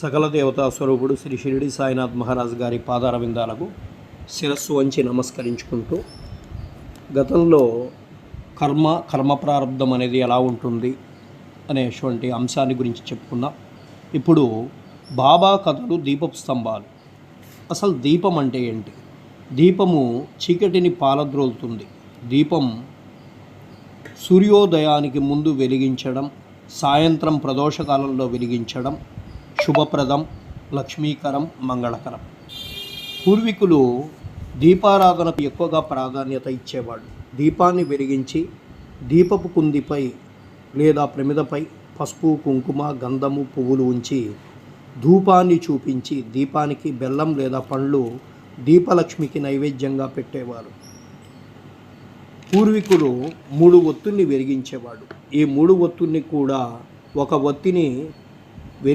సకల దేవతా స్వరూపుడు శ్రీ షిరిడి సాయినాథ్ మహారాజ్ గారి పాదారవిందాలకు శిరస్సు వంచి నమస్కరించుకుంటూ గతంలో కర్మ కర్మ ప్రారంధం అనేది ఎలా ఉంటుంది అనేటువంటి అంశాన్ని గురించి చెప్పుకుందాం ఇప్పుడు బాబా కథలు దీపపు స్తంభాలు. అసలు దీపం అంటే ఏంటి? దీపము చీకటిని పాలద్రోలుతుంది. దీపం సూర్యోదయానికి ముందు వెలిగించడం సాయంత్రం ప్రదోషకాలంలో వెలిగించడం శుభప్రదం లక్ష్మీకరం మంగళకరం. పూర్వీకులు దీపారాధనకు ఎక్కువగా ప్రాధాన్యత ఇచ్చేవాడు దీపాన్ని వెలిగించి దీపపు కుందిపై లేదా ప్రమిదపై పసుపు కుంకుమ గంధము పువ్వులు ఉంచి ధూపాన్ని చూపించి దీపానికి బెల్లం లేదా పండ్లు దీపలక్ష్మికి నైవేద్యంగా పెట్టేవారు. పూర్వీకులు మూడు ఒత్తుల్ని వెలిగించేవాడు ఈ మూడు ఒత్తుల్ని కూడా ఒక ఒత్తిని